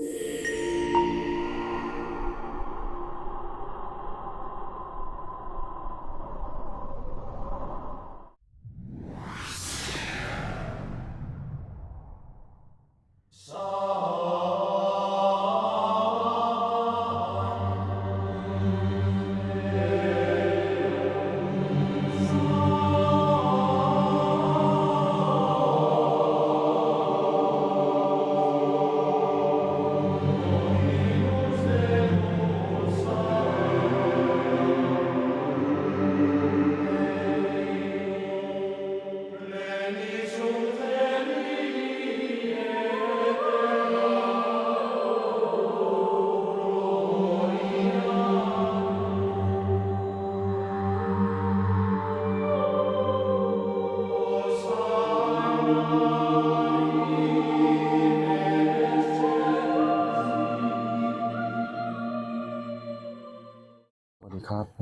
Yeah.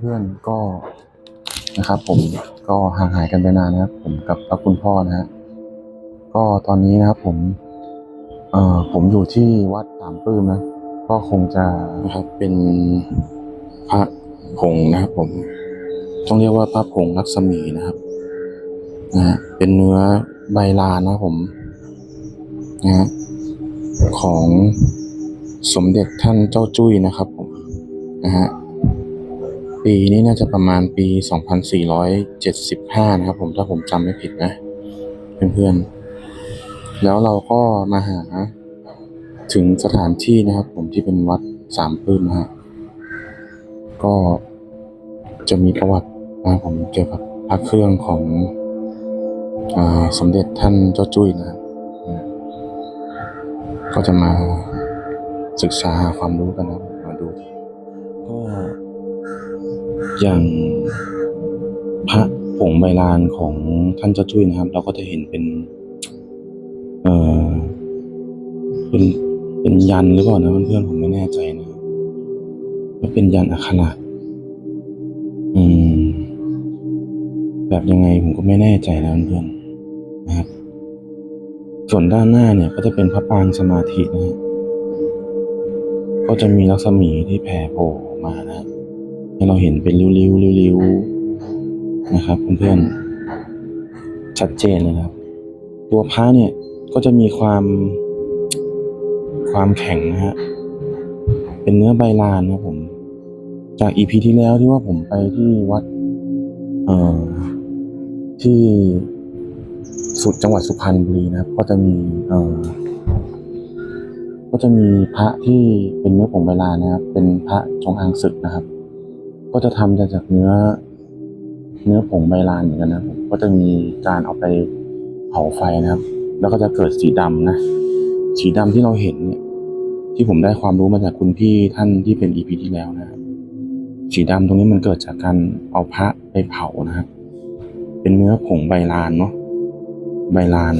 เพื่อนๆก็นะครับ ผมก็ห่างหายกันไปนานนะครับ ผมกับพระคุณพ่อนะฮะก็ตอนนี้นะครับผมเอ่อผมอยู่ที่วัดสามปื้มนะก็คงจะนะครับเป็นพระผงนะครับ ผม ต้องเรียกว่าพระผงลักษมีนะครับนะฮะเป็นเนื้อใบลานนะผมนะฮะของสมเด็จท่านเจ้าจุ้ยนะครับผมนะฮะ ปีนี้น่าจะประมาณปี 2475 นะครับผมถ้าผมจำไม่ผิดนะเพื่อนๆ แล้วเราก็มาหาถึงสถานที่นะครับ ผมที่เป็นวัดสามปื้มนฮะก็จะมีประวัตินะผมเกี่ยวกับพระเครื่องของอสมเด็จท่านเจ้าจุ้ยนะก็จะมาศึกษาหาความรู้กันนะมาดูก็ อย่างพระผงใบลานของท่านเจ้าจุ้ยนะครับ เราก็จะเห็นเป็น เอ่อเป็นเป็นยันหรือเปล่านะเพื่อนๆผมไม่แน่ใจนะว่าเป็นยันอักขระอืม แบบยังไงผมก็ไม่แน่ใจนะเพื่อนๆนะครับ ส่วนด้านหน้าเนี่ย ก็จะเป็นพระปางสมาธินะฮะก็จะมีลักษมีที่แผ่โผล่มานะ ให้เราเห็นเป็นริ้วๆริ้วๆนะครับเพื่อนๆชัดเจนเลยนะครับ ตัวพระเนี่ยก็จะมีความความแข็งนะฮะเป็นเนื้อใบลานนะผม จากอีพีที่แล้วที่ว่าผมไปที่วัด เอ่อที่สุดจังหวัดสุพรรณบุรีนะครับ ก็จะมี เอ่อก็จะมีพระที่เป็นเนื้อผงใบลานนะครับ เป็นพระจงอางศึกนะครับ ก็จะทำจากเนื้อ เนื้อผงใบลานเหมือนกันนะครับผมก็จะมีการเอาไปเผาไฟนะครับ แล้วก็จะเกิดสีดำนะ สีดำที่เราเห็นเนี่ย ที่ผมได้ความรู้มาจากคุณพี่ท่านที่เป็นอีพีที่แล้วนะครับสีดำตรงนี้มันเกิดจากการเอาพระไปเผานะครับ เป็นเนื้อผงใบลานเนาะใบลาน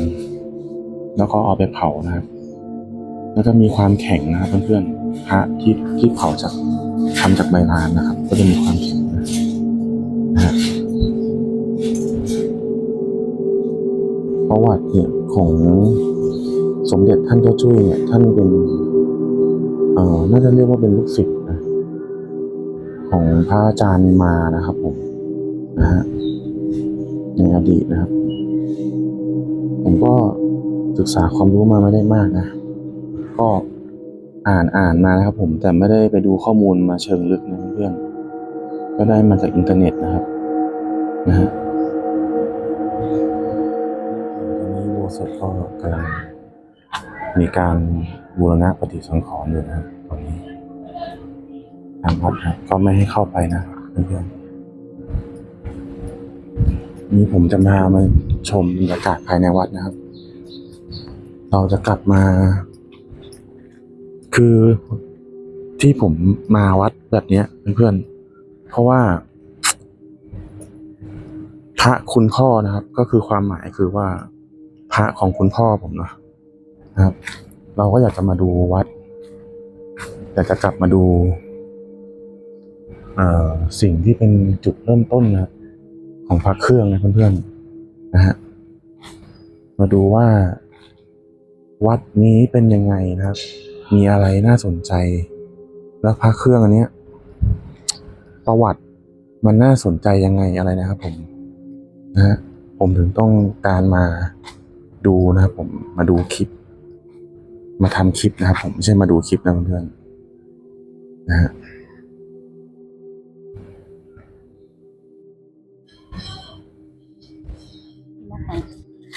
แล้วก็เอาไปเผานะครับ แล้วก็มีความแข็งนะครับเพื่อนๆ พระที่ที่เผาจากทำจากใบลานนะครับ ก็จะมีความแข็งนะฮะประวัติเนี่ยของสมเด็จท่านเจ้าจุ้ยเนี่ยท่านเป็นเอ่อน่าจะเรียกว่าเป็นลูกศิษย์นะของพระอาจารย์มานะครับผมนะฮะในอดีตนะครับ ผมก็ศึกษาความรู้มาไม่ได้มากนะ ก็ อ่านอ่านมานะครับผมแต่ไม่ได้ไปดูข้อมูลมาเชิงลึกนะเพื่อนก็ได้มาจากอินเทอร์เน็ตนะครับนะฮะตอนนี้โบสถ์ก็กำลังมีการบูรณะปฏิสังขรณ์อยู่นะครับตอนนี้ทางวัดนะก็ไม่ให้เข้าไปนะเพื่อนนี่ผมจะมามาชมบรรยากาศภายในวัดนะครับ เราจะกลับมา คือที่ผมมาวัดแบบเนี้ยเพื่อนๆเพราะว่าพระคุณพ่อนะครับ ก็คือความหมายคือว่าพระของคุณพ่อผมเนาะนะครับ เราก็อยากจะมาดูวัด อยากจะกลับมาดูเอ่อสิ่งที่เป็นจุดเริ่มต้นนะครับของพระเครื่องนะเพื่อนๆนะฮะมาดูว่าวัดนี้เป็นยังไงนะครับ มีอะไรน่าสนใจ แล้วพระเครื่องอันเนี้ย ประวัติมันน่าสนใจยังไงอะไรนะครับผมนะฮะผมถึงต้องการมาดูนะครับผมมาดูคลิป มาทำคลิปนะครับผมไม่ใช่มาดูคลิปนะเพื่อนๆนะฮะ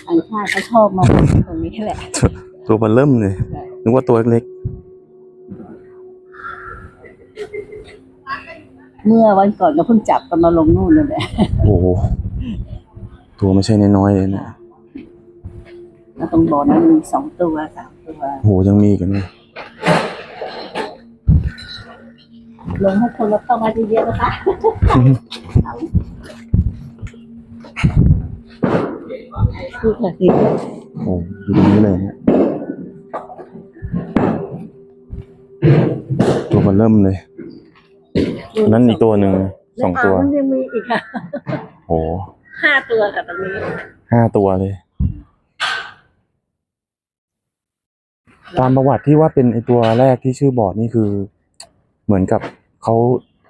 ต่างชาติเขาชอบมาตรงนี้แหละ ตัวมันเริ่มเลยนึกว่าตัวเล็ก เมื่อวันก่อนก็เพิ่งจับกันมาลงนู่นนั่นแหละๆโอ้โหตัวไม่ใช่น้อยๆเลยเนะแล้วตรงบ่อนั้นมีสองตัวสามตัวโอ้โหยังมีอีกันเลยลงให้คนเราเข้ามาเยอะๆนะคะพูดเลยสิโอ้โหอยู่ตรงนี้เลยเนี่ยตัวมันเริ่มเลย นั่นอีกตัวหนึ่งสองตัวในอ่างมันยังมีอีกค่ะโอ้โหห้าตัวค่ะตรงนี้ห้าตัวเลย ตามประวัติที่ว่าเป็นไอตัวแรกที่ชื่อบอร์ดนี่คือ เหมือนกับเขา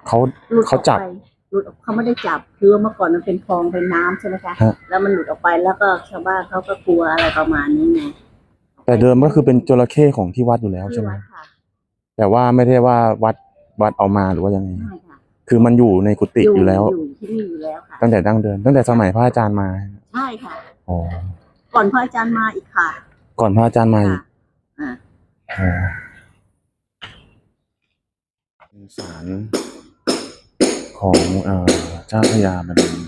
เขาหลุดอเขาอกจับไปหลุดออกเขาไม่ได้จับคือว่าเมื่อก่อนมันเป็นคลองเป็นน้ำใช่ไหมคะฮะแล้วมันหลุดออกไปแล้วก็ชาวบ้านเขาก็กลัวอะไรประมาณนี้ไงแต่เดิมก็คือเป็นจระเข้ของที่วัดอยู่แล้วใช่ไหมที่วัดค่ะแต่ว่าไม่ได้ว่าวัด วัดเอามาหรือว่ายังไง ใช่ค่ะคือมันอยู่ในกุฏิอยู่แล้ว อยู่ที่นี่อยู่แล้วค่ะ ตั้งแต่ดั้งเดิมตั้งแต่สมัยพระอาจารย์มาใช่ค่ะ อ๋อก่อนพระอาจารย์มาอีกค่ะก่อนพระอาจารย์มาอีกอ่าอ๋อเป็นศาลของเอ่อเจ้าพระยาบดินทร์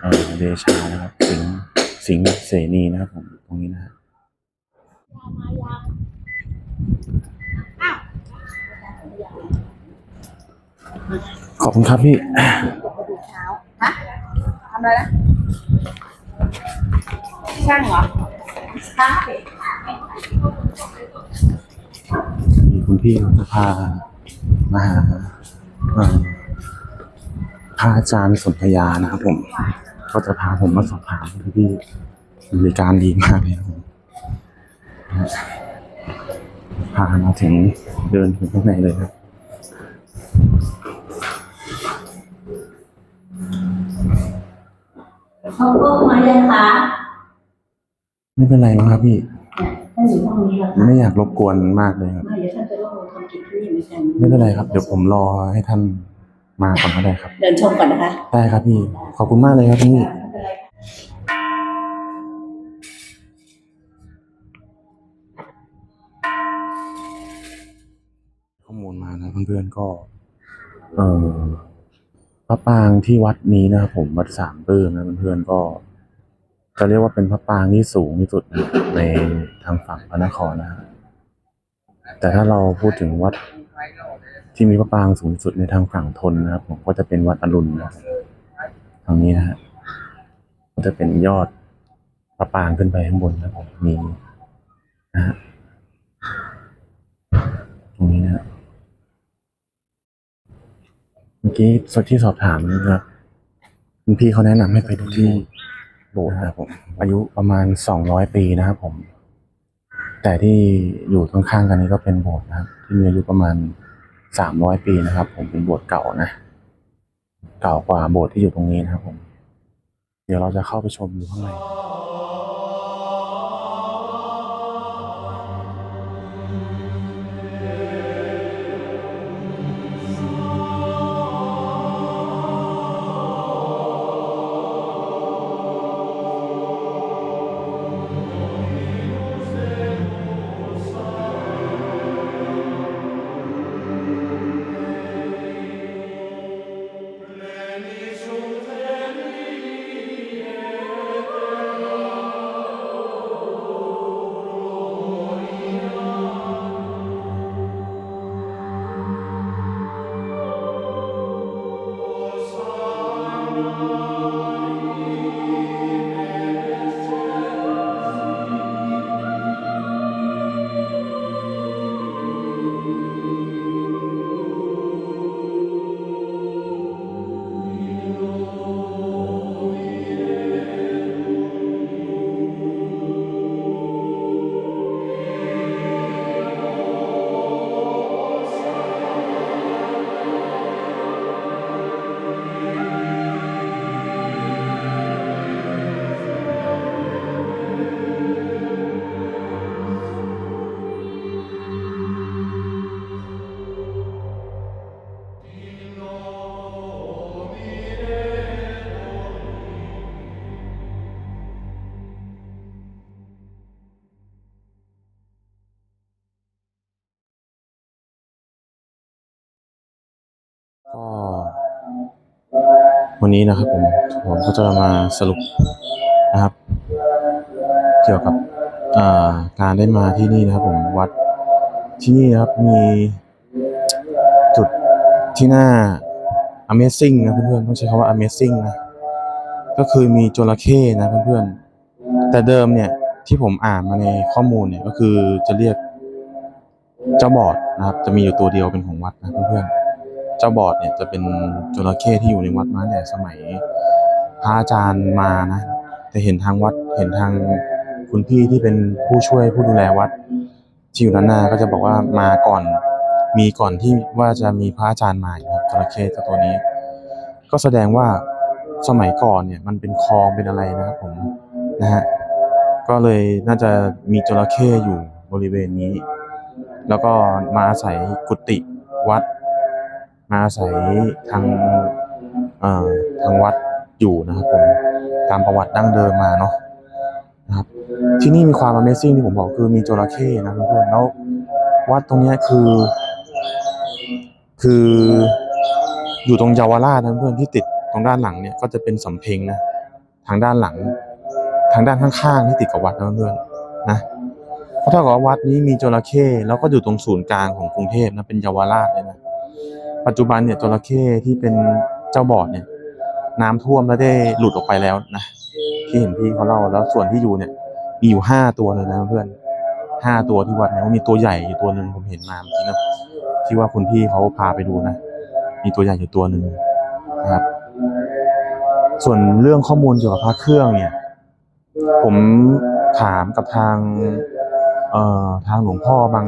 เอ่อเดชานะครับ สิงห์สิงห์เสนีนะครับผมตรงนี้นะฮะ ขอบคุณครับพี่เช้าฮะทำอะไรนะช่างเหรอใช่มีคุณพี่เขาจะพามาหาเอ่อพระอาจารย์สนธยานะครับผม ก็จะพาผมมาสอบถามคุณพี่บริการดีมากเลยครับผมนะฮะพามาถึงเดินถึงข้างในเลยครับ เขาก็มายังคะไม่เป็นไรมั้งครับพี่ เนี่ยท่านอยู่ห้องนี้แล้วค่ะไม่อยากรบกวนมากเลยครับ ไม่เดี๋ยวท่านจะร่วมทำกิจที่นี่เหมือนกันไม่เป็นไรครับ เดี๋ยวผมรอให้ท่านมาก่อนก็ได้ครับ เดินชมก่อนนะคะได้ครับพี่ ขอบคุณมากเลยครับพี่ข้อมูลมานะเพื่อนๆก็ เออ พระปางที่วัดนี้นะครับผมวัดสามปื้มนะเพื่อนๆก็ จะเรียกว่าเป็นพระปางที่สูงที่สุดในทางฝั่งพระนครนะแต่ถ้าเราพูดถึงวัดที่มีพระปางสูงที่สุดในทางฝั่งทนนะครับ ผมก็จะเป็นวัดอรุณนะทางนี้นะฮะก็จะเป็นยอดพระปางขึ้นไปข้างบนนะครับผมมีนะฮะตรงนี้นะฮะ เมื่อ กี้สดที่สอบถามนะครับคุณพี่เขาแนะนำให้ไปดูที่โบสถ์นะครับผม อายุประมาณสองร้อยปีนะครับผม แต่ที่อยู่ข้างๆกันนี้ก็เป็นโบสถ์นะครับ ที่มีอายุประมาณสามร้อยปีนะครับ ผมเป็นโบสถ์เก่านะ เก่ากว่าโบสถ์ที่อยู่ตรงนี้นะครับผม เดี๋ยวเราจะเข้าไปชมดูข้างในันนี้นะครับผมผมก็จะมาสรุปนะครับ เกี่ยวกับการได้มาที่นี่นะครับ ผมวัดที่นี่นะครับมีจุดที่น่า Amazing นะเพื่อนๆต้องใช้คำว่า Amazing นะก็คือมีจระเข้นะเพื่อนๆแต่เดิมเนี่ยที่ผมอ่านมาในข้อมูลเนี่ยก็คือจะเรียกเจ้าบอดนะครับ จะมีอยู่ตัวเดียวเป็นของวัดนะเพื่อนๆ เจ้าบอดเนี่ยจะเป็นจระเข้ที่อยู่ในวัดมาตั้งแต่สมัยพระอาจารย์มานะแต่เห็นทางวัดเห็นทางคุณพี่ที่เป็นผู้ช่วยผู้ดูแลวัดที่อยู่ด้านหน้าก็จะบอกว่ามาก่อนมีก่อนที่ว่าจะมีพระอาจารย์มาครับจระเข้ตัวนี้ ก็แสดงว่าสมัยก่อนเนี่ยมันเป็นคลองเป็นอะไรนะครับผมนะฮะก็เลยน่าจะมีจระเข้อยู่บริเวณนี้ แล้วก็มาอาศัยกุฏิวัด มาอาศัยทางอ่อทางวัดอยู่นะครับผมตามประวัติดั้งเดิมมาเนาะนะครับ ที่นี่มีความ Amazing ที่ผมบอกคือมีจระเข้นะเพื่อนๆแล้ววัดตรงนี้คือ คืออยู่ตรงเยาวราชนะเพื่อนที่ติดตรงด้านหลังเนี่ยก็จะเป็นสำเพ็งนะทางด้านหลัง ทางด้านข้างๆที่ติดกับวัดนะเพื่อนนะเพราะถ้ากับว่าวัดนี้มีจระเข้แล้วก็อยู่ตรงศูนย์กลางของกรุงเทพนะเป็นเยาวราชเลยนะ ปัจจุบันเนี่ยจระเข้ที่เป็นเจ้าบอดเนี่ย น้ำท่วมแล้วได้หลุดออกไปแล้วนะที่เห็นพี่เขาเล่าแล้วส่วนที่อยู่เนี่ย มีอยู่ห้าตัวเลยนะเพื่อนห้าตัวที่วัดเนี่ยมีตัวใหญ่อยู่ตัวหนึ่งผมเห็นมาเมื่อกี้นะที่ว่าคุณพี่เขาพาไปดูนะมีตัวใหญ่อยู่ตัวหนึ่งนะครับ ส่วนเรื่องข้อมูลเกี่ยวกับพระเครื่องเนี่ย ผมถามกับทาง เอ่อทางหลวงพ่อบาง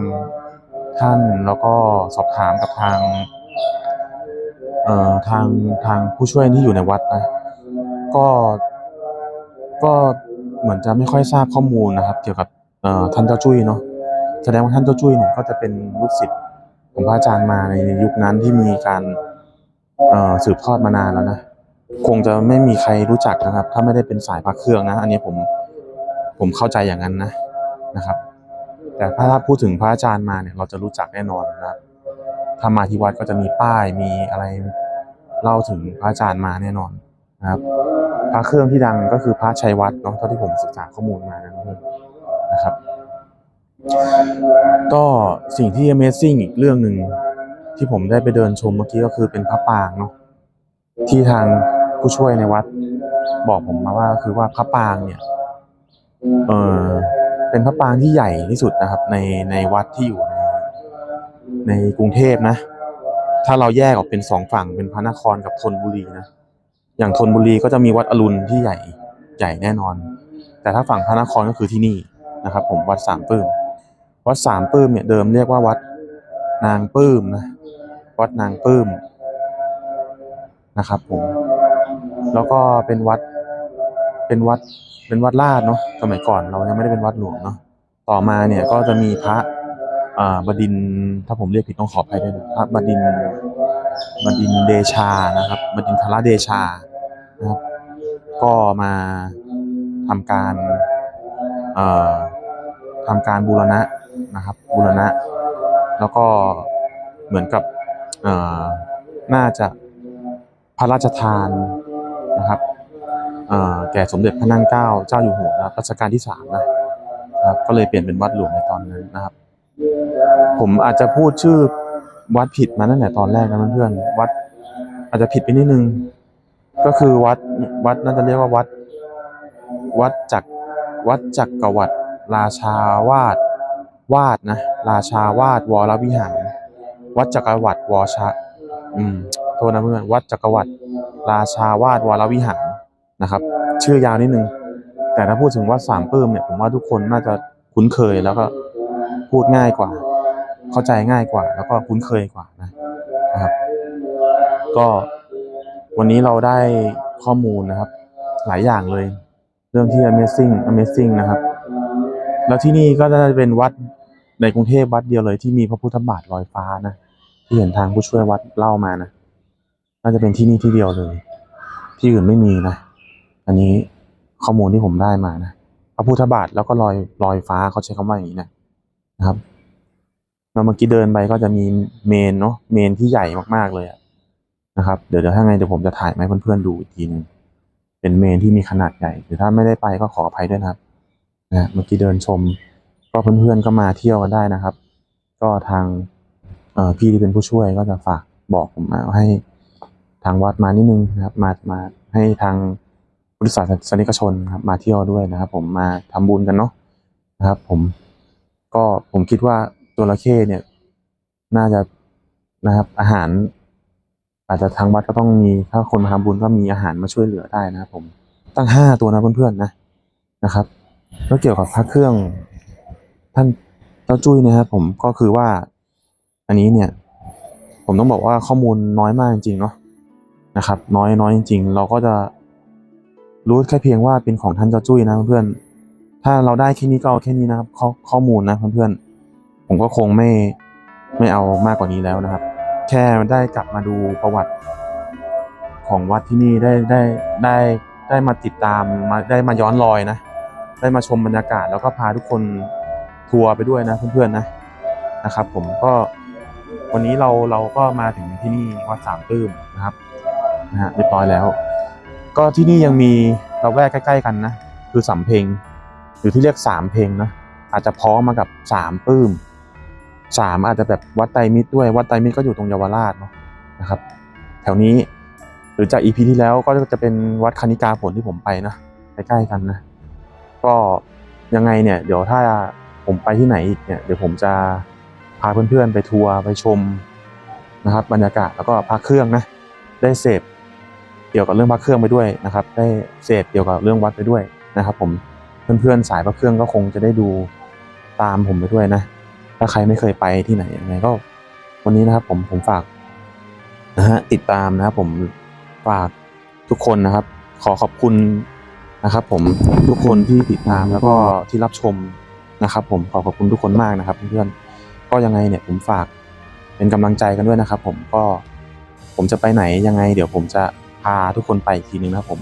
ท่านแล้วก็สอบถามกับทาง เอ่อทางทางผู้ช่วยที่อยู่ในวัดนะก็ก็เหมือนจะไม่ค่อยทราบข้อมูลนะครับ เกี่ยวกับเอ่อท่านเจ้าจุ้ยเนาะแสดงว่าท่านเจ้าจุ้ยเนี่ยก็จะเป็นลูกศิษย์ของพระอาจารย์มาในยุคนั้นที่มีการเอ่อสืบทอดมานานแล้วนะคงจะไม่มีใครรู้จักนะครับ ถ้าไม่ได้เป็นสายพระเครื่องนะ อันนี้ผมผมเข้าใจอย่างนั้นนะนะครับ แต่ถ้าพูดถึงพระอาจารย์มาเนี่ยเราจะรู้จักแน่นอนนะครับ ถ้ามาที่วัดก็จะมีป้ายมีอะไรเล่าถึงพระอาจารย์มาแน่นอนนะครับพระเครื่องที่ดังก็คือพระชัยวัดเนาะเท่าที่ผมศึกษาข้อมูลมานะเพื่อนะครับ ก็สิ่งที่ Amazing อีกเรื่องหนึ่งที่ผมได้ไปเดินชมเมื่อกี้ก็คือเป็นพระปางเนาะที่ทางผู้ช่วยในวัดบอกผมมาว่าคือว่าพระปางเนี่ยเออเป็นพระปางที่ใหญ่ที่สุดนะครับ ในในวัดที่อยู่ใน ในกรุงเทพนะ ถ้าเราแยกออกเป็นสองฝั่งเป็นพระนครกับธนบุรีนะ อย่างธนบุรีก็จะมีวัดอรุณที่ใหญ่ใหญ่แน่นอน แต่ถ้าฝั่งพระนครก็คือที่นี่นะครับ ผมวัดสามปื้ม วัดสามปื้มเนี่ยเดิมเรียกว่าวัดนางปื้มนะ วัดนางปื้มนะครับ ผม แล้วก็เป็นวัด เป็นวัด เป็นวัดลาดเนาะ สมัยก่อนเรายังไม่ได้เป็นวัดหลวงเนาะ ต่อมาเนี่ยก็จะมีพระ บดินถ้าผมเรียกผิดต้องขออภัยด้วยนะพระบดินบดินเดชานะครับบดินทรเดชานะครับ ก็มาทำการทำการบูรณะนะครับบูรณะ แล้วก็เหมือนกับน่าจะพระราชทานนะครับแก่สมเด็จพระนั่งเกล้าเจ้าอยู่หัวนะครับรัชกาลที่สามนะนะครับ ก็เลยเปลี่ยนเป็นวัดหลวงในตอนนั้นนะครับ ผมอาจจะพูดชื่อวัดผิดมาตั้งแต่ตอนแรกนะเพื่อนๆวัด อาจจะผิดไปนิดนึง ก็คือวัดวัดน่าจะเรียกว่าวัด วัดจักรวัดจักรวรรดิราชาวาดวาดนะราชาวาดวรวิหารวัดจักรวรรดิวชะ อืมโทษนะเพื่อนวัดจักรวรรดิราชาวาดวรวิหารนะครับ ชื่อยาวนิดนึง แต่ถ้าพูดถึงวัดสามปื้มเนี่ยผมว่าทุกคนน่าจะคุ้นเคยแล้วก็ พูดง่ายกว่า เข้าใจง่ายกว่า แล้วก็คุ้นเคยกว่านะนะครับ ก็วันนี้เราได้ข้อมูลนะครับ หลายอย่างเลย เรื่องที่ Amazing Amazing นะครับ แล้วที่นี่ก็จะเป็นวัดในกรุงเทพวัดเดียวเลยที่มีพระพุทธบาทลอยฟ้านะที่เห็นทางผู้ช่วยวัดเล่ามานะน่าจะเป็นที่นี่ที่เดียวเลย ที่อื่นไม่มีนะ อันนี้ข้อมูลที่ผมได้มานะพระพุทธบาทแล้วก็ลอยลอยฟ้าเขาใช้คำว่าอย่างนี้นะ นะครับแล้วเมื่อกี้เดินไปก็จะมีเมนเนาะเมนที่ใหญ่มากๆเลยนะครับ เดี๋ยวเดี๋ยวถ้าไงเดี๋ยวผมจะถ่ายมาให้เพื่อนๆดูอีกทีหนึงเป็นเมนที่มีขนาดใหญ่หรือถ้าไม่ได้ไปก็ขออภัยด้วยนะครับนะเมื่อกี้เดินชม ก็เพื่อนๆก็มาเที่ยวกันได้นะครับ ก็ทางเออพี่ที่เป็นผู้ช่วยก็จะฝากบอกผมมาให้ทางวัดมานิดนึงนะครับ มามาให้ทางบริษัทสนิกชนครับมาเที่ยวด้วยนะครับ ผมมาทำบุญกันเนาะนะครับ ผม ก็ผมคิดว่าตัวระเข้เนี่ย น่าจะนะครับ อาหาร อาจจะทางวัดก็ต้องมีถ้าคนมาทำบุญก็มีอาหารมาช่วยเหลือได้นะครับผมตั้งห้าตัวนะเพื่อนๆนะนะครับ แล้วเกี่ยวกับพระเครื่อง ท่านเจ้าจุ้ยนะครับผมก็คือว่า อันนี้เนี่ย ผมต้องบอกว่าข้อมูลน้อยมากจริงๆเนาะนะครับ น้อยน้อยจริง ๆ เราก็จะรู้แค่เพียงว่าเป็นของท่านเจ้าจุ้ยนะเพื่อนๆ ถ้าเราได้แค่นี้ก็เอาแค่นี้นะครับข้อข้อมูลนะเพื่อนๆผมก็คงไม่ไม่เอามากกว่านี้แล้วนะครับ แค่ได้กลับมาดูประวัติของวัดที่นี่ได้ได้ได้ได้มาติดตามมาได้มาย้อนรอยนะ ได้มาชมบรรยากาศแล้วก็พาทุกคนทัวร์ไปด้วยนะเพื่อนๆนะนะครับ ผมก็วันนี้เราเราก็มาถึงที่นี่วัดสามตื้มนะครับนะฮะเรียบร้อยแล้ว ก็ที่นี่ยังมีเราแวกใกล้ ๆ กันนะ คือสำเพ็ง หรือที่เรียกสามเพลงนะอาจจะพ้องมากับสามปื้มสามอาจจะแบบวัดไตรมิตรด้วยวัดไตรมิตรก็อยู่ตรงเยาวราชเนาะนะครับ แถวนี้หรือจากอีพีที่แล้วก็จะเป็นวัดคณิกาผลที่ผมไปนะใกล้ๆกันนะ ก็ยังไงเนี่ย เดี๋ยวถ้าผมไปที่ไหนอีกเนี่ยเดี๋ยวผมจะพาเพื่อนๆไปทัวร์ไปชมนะครับ บรรยากาศแล้วก็พักเครื่องนะได้เสพเกี่ยวกับเรื่องพักเครื่องไปด้วยนะครับ ได้เสพเกี่ยวกับเรื่องวัดไปด้วยนะครับ ผม เพื่อนๆสายพักเครื่องก็คงจะได้ดูตามผมไปด้วยนะ ถ้าใครไม่เคยไปที่ไหนยังไงก็ วันนี้นะครับผมผมฝากนะฮะติดตามนะครับผมฝากทุกคนนะครับ ขอขอบคุณนะครับ ผมทุกคนที่ติดตามแล้วก็ที่รับชมนะครับ ผมขอขอบคุณทุกคนมากนะครับ เพื่อนๆก็ยังไงเนี่ยผมฝากเป็นกำลังใจกันด้วยนะครับ ผมก็ผมจะไปไหนยังไง เดี๋ยวผมจะพาทุกคนไปอีกทีนึงนะครับผม